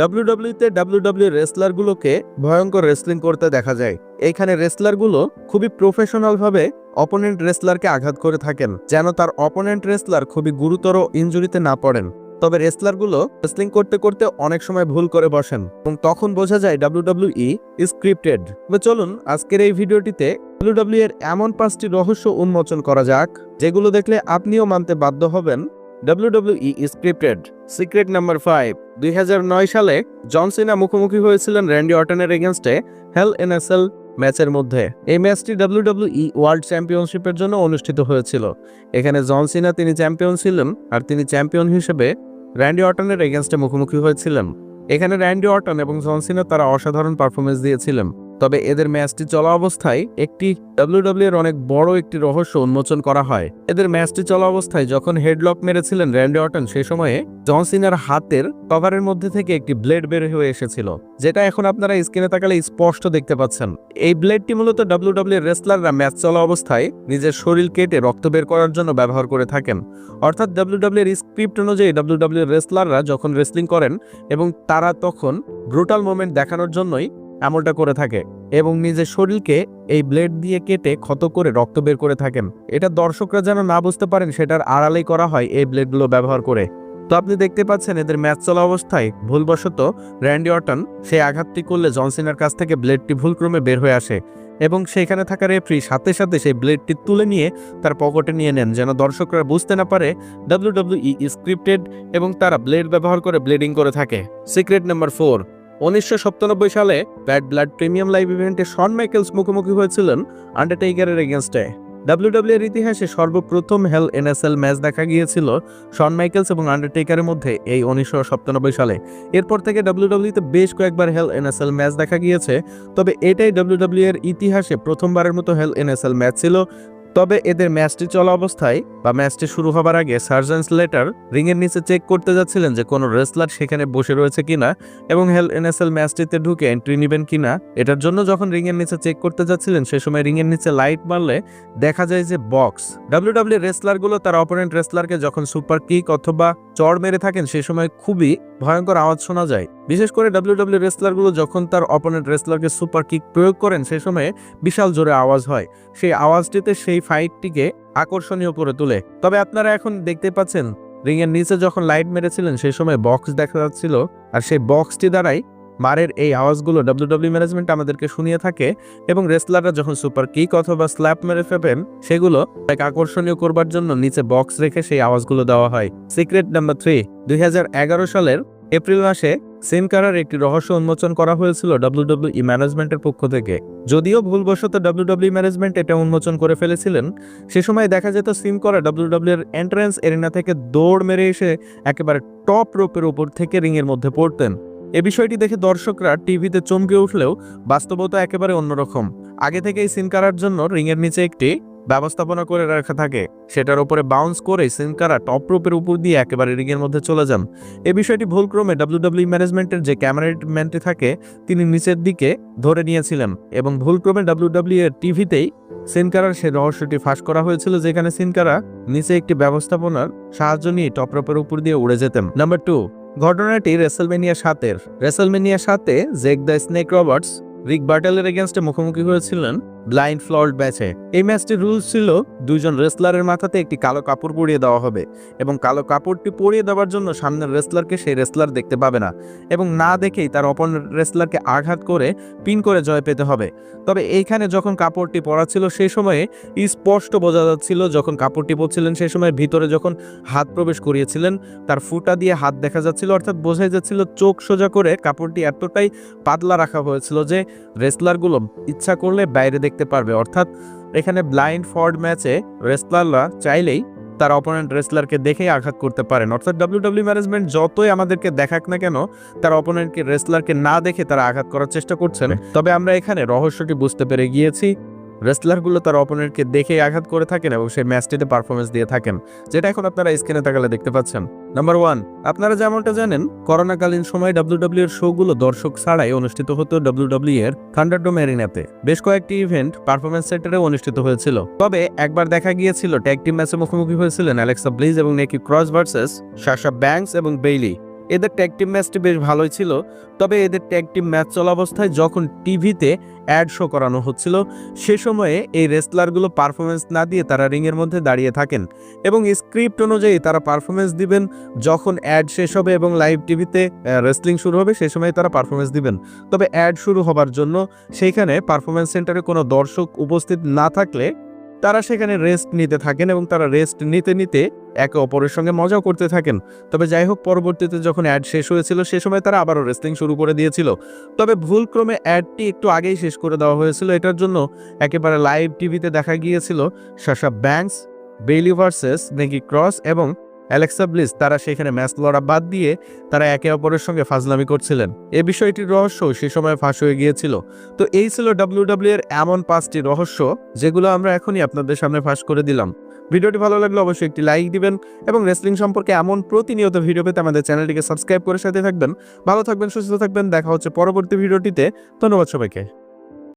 ডাব্লিউডাব্লিউতে WWE রেসলারগুলোকে ভয়ঙ্কর wrestling করতে দেখা যায়। এইখানে রেসলারগুলো খুবই প্রফেশনালভাবে অপোনেন্ট রেসলারকে আঘাত করে থাকেন, যেন তার অপোনেন্ট রেসলার খুবই গুরুতর ইনজুরিতে না পড়েন। তবে রেসলারগুলো রেসলিং করতে করতে অনেক সময় ভুল করে বসেন এবং তখন বোঝা যায় ডাব্লিউডাব্লিউই স্ক্রিপ্টেড তবে চলুন আজকের এই ভিডিওটিতে ডাব্লিউডাব্লিউ এর এমন পাঁচটি রহস্য উন্মোচন করা যাক, যেগুলো দেখলে আপনিও মানতে বাধ্য হবেন WWE scripted secret number five দুই সালে জন সিনা মুখোমুখি হয়েছিলেন র্যান্ডি অটনের এগেনস্টে হেল এনএসএল ম্যাচের মধ্যে। এই ম্যাচটি ডাব্লিউডাব্লিউই ওয়ার্ল্ড চ্যাম্পিয়নশিপের জন্য অনুষ্ঠিত হয়েছিল। এখানে জন সিনা তিনি চ্যাম্পিয়ন ছিলেন আর তিনি চ্যাম্পিয়ন হিসেবে র্যান্ডি অটনের এগেনস্টে মুখোমুখি হয়েছিলেন। এখানে র্যান্ডি অটন এবং জন সিনা তারা অসাধারণ পারফরমেন্স দিয়েছিলেন। তবে এদের ম্যাচটি চলা অবস্থায় একটি ডাব্লিউডাব্লিউ এর অনেক বড় একটি রহস্য উন্মোচন করা হয়। এদের ম্যাচটি চলা অবস্থায় যখন হেডলক মেরেছিলেন র্যান্ডি অটন সে সময়ে জনসিনার হাতের কভারের মধ্যে থেকে একটি ব্লেড বের হয়ে এসেছিল, যেটা এখন আপনারা স্ক্রিনে তাকালে স্পষ্ট দেখতে পাচ্ছেন। এই ব্লেডটি মূলত ডাব্লিউডাব্লিউ রেসলাররা ম্যাচ চলা অবস্থায় নিজের শরীর কেটে রক্ত বের করার জন্য ব্যবহার করে থাকেন। অর্থাৎ ডাব্লিউডাব্লিউ এর স্ক্রিপ্ট অনুযায়ী ডাব্লিউডাব্লিউ রেসলাররা যখন রেসলিং করেন এবং তারা তখন ব্রুটাল মোমেন্ট দেখানোর জন্যই এমনটা করে থাকে এবং নিজের শরীরকে এই ব্লেড দিয়ে কেটে ক্ষত করে রক্ত বের করে থাকেন। এটা দর্শকরা যেন না বুঝতে পারেন, সেটার আড়ালেই করা হয় এই ব্লেডগুলো ব্যবহার করে। তো আপনি দেখতে পাচ্ছেন এদের ম্যাচ চলা অবস্থায় ভুলবশত র্যান্ডি অটন সেই আঘাতটি করলে জনসিনার কাছ থেকে ব্লেডটি ভুলক্রমে বের হয়ে আসে এবং সেখানে থাকা রেফ্রি সাথে সাথে সেই ব্লেডটি তুলে নিয়ে তার পকেটে নিয়ে নেন, যেন দর্শকরা বুঝতে না পারে ডাব্লিউডাব্লিউই স্ক্রিপ্টেড এবং তারা ব্লেড ব্যবহার করে ব্লেডিং করে থাকে। সিক্রেট নাম্বার ফোর উনিশশো সালে ব্যাড ব্লাড প্রিমিয়াম লাইভ ইভেন্টে শন মাইকেলস মুখোমুখি হয়েছিলেন আন্ডারটেকারের এগেনস্টে ডাব্লিউডাব্লিউ এর ইতিহাসে সর্বপ্রথম হেল এনএসএল ম্যাচ দেখা গিয়েছিল শন মাইকেলস এবং আন্ডারটেকারের মধ্যে এই উনিশশো সালে। এরপর থেকে ডাব্লিউডাব্লিউতে বেশ কয়েকবার হেল এনএসএল ম্যাচ দেখা গিয়েছে, তবে এটাই ডাব্লিউডাব্লিউ এর ইতিহাসে প্রথমবারের মতো হেল এনএসএল ম্যাচ ছিল। তবে এদের ম্যাচটি চলা অবস্থায় বা ম্যাচটি শুরু হবার আগে সার্জেন্স লেটার রিংয়ের নিচে চেক করতে যাচ্ছিলেন যে কোনো রেসলার সেখানে বসে রয়েছে কিনা এবং হেল এনএসএল ম্যাচটিতে ঢুকে এন্ট্রি নেবেন কিনা। এটার জন্য যখন রিংয়ের নিচে চেক করতে যাচ্ছিলেন, সে সময় রিংয়ের নিচে লাইট মারলে দেখা যায় যে বক্স। ডাব্লিউডাব্লিউ রেসলারগুলো তার অপোনেন্ট রেসলারকে যখন সুপার কিক অথবা চড় মেরে থাকেন, সে সময় খুবই ভয়ঙ্কর আওয়াজ শোনা যায়। বিশেষ করে ডাব্লিউডাব্লিউ রেসলারগুলো যখন তার অপোনেন্ট রেসলারকে সুপার কিক প্রয়োগ করেন, সে সময়ে বিশাল জোরে আওয়াজ হয়। সেই আওয়াজটিতে সেই ফাইটটিকে আকর্ষণীয় করে তোলে। তবে আপনারা এখন দেখতে পাচ্ছেন, রিংয়ের নিচে যখন লাইট মেরেছিলেন, সেই সময় বক্স দেখা যাচ্ছিল আর সেই বক্সটি দ্বারাই মারের এই আওয়াজগুলো ডাব্লিউডাব্লিউ ম্যানেজমেন্ট আমাদেরকে শুনিয়ে থাকে এবং রেসলাররা যখন সুপার কিক অথবা স্ল্যাপ মেরে ফেবেন সেগুলো এক আকর্ষণীয় করবার জন্য নিচে বক্স রেখে সেই আওয়াজগুলো দেওয়া হয়। সিক্রেট নাম্বার থ্রি দুই হাজার এগারো সালের এপ্রিল মাসে সিন কারার একটি রহস্য উন্মোচন করা হয়েছিল ডাব্লিউডাব্লিউই ম্যানেজমেন্টের পক্ষ থেকে। যদিও ভুলবশত ডাব্লিউডাব্লিউ ম্যানেজমেন্ট এটা উন্মোচন করে ফেলেছিলেন, সে সময় দেখা যেত সিম করা ডাব্লিউডাব্লিউ এর এন্ট্রান্স এরিনা থেকে দৌড় মেরে এসে একেবারে টপ রোপের উপর থেকে রিংয়ের মধ্যে পড়তেন। এ বিষয়টি দেখে দর্শকরা টিভিতে চমকে উঠলেও বাস্তবতা একেবারে অন্যরকম। আগে থেকেই সিন কারার জন্য রিংয়ের নিচে একটি ব্যবস্থাপনা করে রাখা থাকে, সেটার উপরে বাউন্স করে সিনকারা টপ রোপের উপর দিয়ে একেবারে রিগের মধ্যে চলে যান। এ বিষয়টি ভুলক্রমে ডাব্লিউডাব্লিউ ম্যানেজমেন্টের যে ক্যামেরাম্যানটি থাকে, তিনি নিচের দিকে ধরে নিয়েছিলেন এবং ভুলক্রমে ডাব্লিউডাব্লিউ এর টিভিতেই সিনকারার সে রহস্যটি ফাঁস করা হয়েছিল, যেখানে সিনকারা নিচে একটি ব্যবস্থাপনার সাহায্য নিয়ে টপ রোপের উপর দিয়ে উড়ে যেতেন। নাম্বার টু ঘটনাটি রেসেলমেনিয়া সাতের রেসেলমেনিয়া সাতে Jake the Snake Roberts Rick বার্টেলের এগেনস্টে মুখোমুখি হয়েছিলেন ব্লাইন্ড ফ্লল্ড ম্যাচে এই ম্যাচটির রুলস ছিল দুইজন রেসলারের মাথাতে একটি কালো কাপড় পরিয়ে দেওয়া হবে এবং কালো কাপড়টি পরিয়ে দেওয়ার জন্য সামনের রেসলারকে সেই রেসলার দেখতে পাবে না এবং না দেখেই তার অপর রেসলারকে আঘাত করে পিন করে জয় পেতে হবে। তবে এইখানে যখন কাপড়টি পরা ছিল সেই সময়ে স্পষ্ট বোঝা যাচ্ছিল, যখন কাপড়টি পরছিলেন সেই সময় ভিতরে যখন হাত প্রবেশ করিয়েছিলেন, তার ফুটা দিয়ে হাত দেখা যাচ্ছিল, অর্থাৎ বোঝাই যাচ্ছিল চোখ সোজা করে কাপড়টি এতটাই পাতলা রাখা হয়েছিল যে রেসলারগুলো ইচ্ছা করলে বাইরে দেখতে পারবে। অর্থাৎ এখানে ব্লাইন্ড ফর্ড ম্যাচে রেসলাররা চাইলেই তার অপোনেন্ট রেসলারকে দেখেই আঘাত করতে পারেন। অর্থাৎ ডাব্লিউডাব্লিউ ম্যানেজমেন্ট যতই আমাদেরকে দেখাক না কেন তার অপোনেন্টকে রেসলারকে না দেখে তারা আঘাত করার চেষ্টা করছেন। তবে আমরা এখানে রহস্যটি বুঝতে পেরে গিয়েছি। রেসলারগুলো তার অপোনেন্টকে দেখেই আঘাত করে থাকেন এবং সেই ম্যাচটিতে পারফরমেন্স দিয়ে থাকেন, যেটা এখন আপনারা স্ক্রিনে তাকালে দেখতে পাচ্ছেন। নাম্বার ওয়ান আপনারা যেমনটা জানেন, করোনাকালীন সময় ডাব্লিউডাব্লিউ এর শোগুলো দর্শক ছাড়াই অনুষ্ঠিত হতো ডাব্লিউডাব্লিউ এর থান্ডারডোম এরিনাতে বেশ কয়েকটি ইভেন্ট পারফরমেন্স সেন্টারে অনুষ্ঠিত হয়েছিল। তবে একবার দেখা গিয়েছিল ট্যাগ টিম ম্যাচে মুখোমুখি হয়েছিলেন অ্যালেক্সা ব্লিজ এবং Nikki Cross versus Sasha Banks এবং বেইলি এদের ট্যাগ টিম ম্যাচটি বেশ ভালোই ছিল, তবে এদের ট্যাগ টিম ম্যাচ চলা অবস্থায় যখন টিভিতে অ্যাড শো করানো হচ্ছিল, সে সময়ে এই রেসলারগুলো পারফরমেন্স না দিয়ে তারা রিংয়ের মধ্যে দাঁড়িয়ে থাকেন এবং স্ক্রিপ্ট অনুযায়ী তারা পারফরমেন্স দিবেন। যখন অ্যাড শেষ হবে এবং লাইভ টিভিতে রেসলিং শুরু হবে, সে সময় তারা পারফরমেন্স দিবেন। তবে অ্যাড শুরু হবার জন্য সেইখানে পারফরমেন্স সেন্টারে কোনো দর্শক উপস্থিত না থাকলে তারা সেখানে রেস্ট নিতে থাকেন এবং তারা রেস্ট নিতে নিতে একে অপরের সঙ্গে মজাও করতে থাকেন। তবে যাই হোক পরবর্তীতে যখন অ্যাড শেষ হয়েছিল, সে সময় তারা আবারও রেসলিং শুরু করে দিয়েছিল। তবে ভুলক্রমে অ্যাডটি একটু আগেই শেষ করে দেওয়া হয়েছিল। এটার জন্য একেবারে লাইভ টিভিতে দেখা গিয়েছিল Sasha Banks Bayley versus Nikki Cross এবং অ্যালেক্সা ব্লিস তারা সেখানে ম্যাচ লড়া বাদ দিয়ে তারা একে অপরের সঙ্গে ফাজলামি করছিলেন। এ বিষয়টির রহস্য সে সময় ফাঁস হয়ে গিয়েছিল। তো এই ছিল ডাব্লিউ এর এমন পাঁচটি রহস্য, যেগুলো আমরা এখনই আপনাদের সামনে ফাঁস করে দিলাম। ভিডিওটি ভালো লাগলে অবশ্যই একটি লাইক দিবেন এবং রেসলিং সম্পর্কে এমন প্রতিনিয়ত ভিডিও পেতে আমাদের চ্যানেলটিকে সাবস্ক্রাইব করে সাথে থাকবেন। ভালো থাকবেন, সুস্থ থাকবেন, দেখা হচ্ছে পরবর্তী ভিডিওটিতে। ধন্যবাদ সবাইকে।